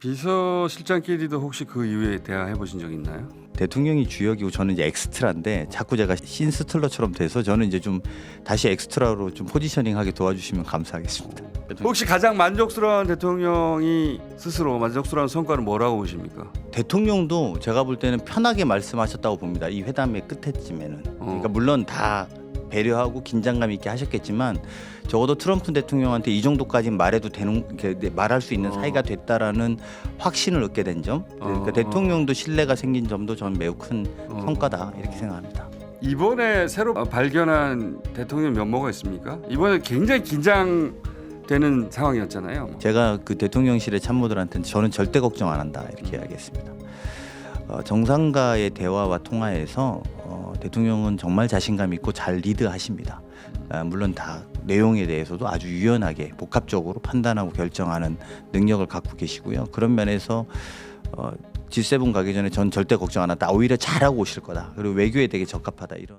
비서실장끼리도 혹시 그 이후에 대화해 보신 적 있나요? 대통령이 주역이고 저는 이제 엑스트라인데 자꾸 제가 신스틀러처럼 돼서 저는 이제 좀 다시 엑스트라로 좀 포지셔닝하게 도와주시면 감사하겠습니다. 혹시 가장 만족스러운 대통령이 스스로 만족스러운 성과는 뭐라고 보십니까? 대통령도 제가 볼 때는 편하게 말씀하셨다고 봅니다. 이 회담의 끝에쯤에는. 그러니까 물론 다 배려하고 긴장감 있게 하셨겠지만 적어도 트럼프 대통령한테 이 정도까지 말해도 되는 이렇게 네, 말할 수 있는 어. 사이가 됐다라는 확신을 얻게 된 점. 그러니까 어. 대통령도 신뢰가 생긴 점도 저는 매우 큰 어. 성과다 이렇게 생각합니다. 이번에 새로 발견한 대통령 면모가 있습니까? 이번에 굉장히 긴장되는 상황이었잖아요. 제가 그 대통령실의 참모들한테는 저는 절대 걱정 안 한다 이렇게 이야기했습니다. 어, 정상과의 대화와 통화에서 어, 대통령은 정말 자신감 있고 잘 리드하십니다. 아, 물론 다 내용에 대해서도 아주 유연하게 복합적으로 판단하고 결정하는 능력을 갖고 계시고요. 그런 면에서 어, G7 가기 전에 전 절대 걱정 안 한다. 오히려 잘하고 오실 거다. 그리고 외교에 되게 적합하다 이런.